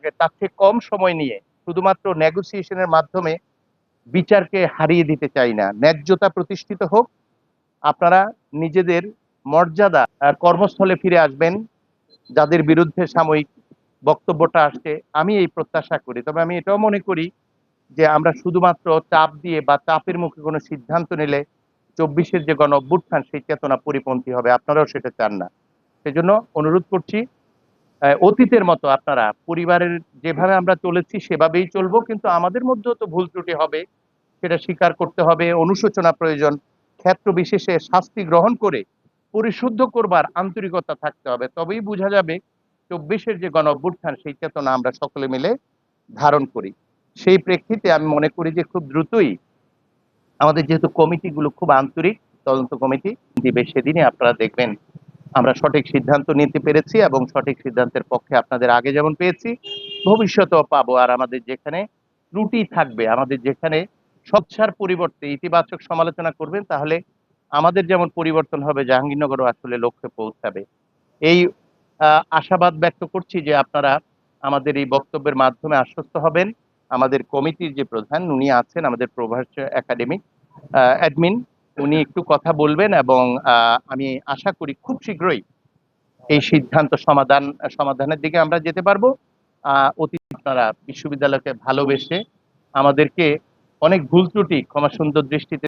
থাকে, তার থেকে কম সময় নিয়ে শুধুমাত্র নেগোসিয়েশনের মাধ্যমে বিচারকে হারিয়ে দিতে চাই না। ন্যায্যতা প্রতিষ্ঠিত হোক, আপনারা নিজেদের মর্যাদা কর্মস্থলে ফিরে আসবেন, যাদের বিরুদ্ধে সাময়িক বক্তব্যটা আসছে, আমি এই প্রত্যাশা করি। তবে আমি এটাও মনে করি যে আমরা শুধুমাত্র চাপ দিয়ে বা চাপের মুখে কোনো সিদ্ধান্ত নিলে চব্বিশের যে গণ অভ্যুত্থান সেই চেতনা পরিপন্থী হবে। আপনারাও সেটা চান না। সেজন্য অনুরোধ করছি অতীতের মতো আপনারা, পরিবারের যেভাবে আমরা চলেছি সেভাবেই চলবো, কিন্তু আমাদের মধ্যেও তো ভুল ত্রুটি হবে, সেটা স্বীকার করতে হবে, অনুশোচনা প্রয়োজন ক্ষেত্র বিশেষে শাস্তি গ্রহণ করে পরিশুদ্ধ করবার আন্তরিকতা থাকতে হবে। তবেই বোঝা যাবে চব্বিশের যে গণ অভ্যুত্থান সেই চেতনা আমরা সকলে মিলে ধারণ করি। সেই প্রেক্ষিতে আমি মনে করি যে খুব দ্রুতই আমাদের যেহেতু কমিটিগুলো খুব আন্তরিক, তদন্ত কমিটি, দিবে সেদিনই আপনারা দেখবেন আমরা সঠিক সিদ্ধান্ত নিতে পেরেছি এবং সঠিক সিদ্ধান্তের পক্ষে আপনাদের আগে যেমন পেয়েছি, ভবিষ্যতেও পাবো। আর আমাদের যেখানে ত্রুটি থাকবে, আমাদের যেখানে স্বচ্ছার পরিবর্তে ইতিবাচক সমালোচনা করবেন, তাহলে আমাদের যেমন পরিবর্তন হবে, জাহাঙ্গীরনগরও আসলে লক্ষ্যে পৌঁছাবে। এই আশাবাদ ব্যক্ত করছি যে আপনারা আমাদের এই বক্তব্যের মাধ্যমে আশ্বস্ত হবেন। আমাদের কমিটির যে প্রধান, উনি আছেন আমাদের প্রভাস একাডেমিক অ্যাডমিন। উনি একটু কথা বলবেন এবং আমি আশা করি খুব শীঘ্রই এই সিদ্ধান্ত সমাধান, সমাধানের দিকে আমরা যেতে পারব। অতি আপনারা বিশ্ববিদ্যালয়কে ভালোবেসে আমাদেরকে অনেক ভুল ত্রুটি, ক্ষমা সুন্দর দৃষ্টিতে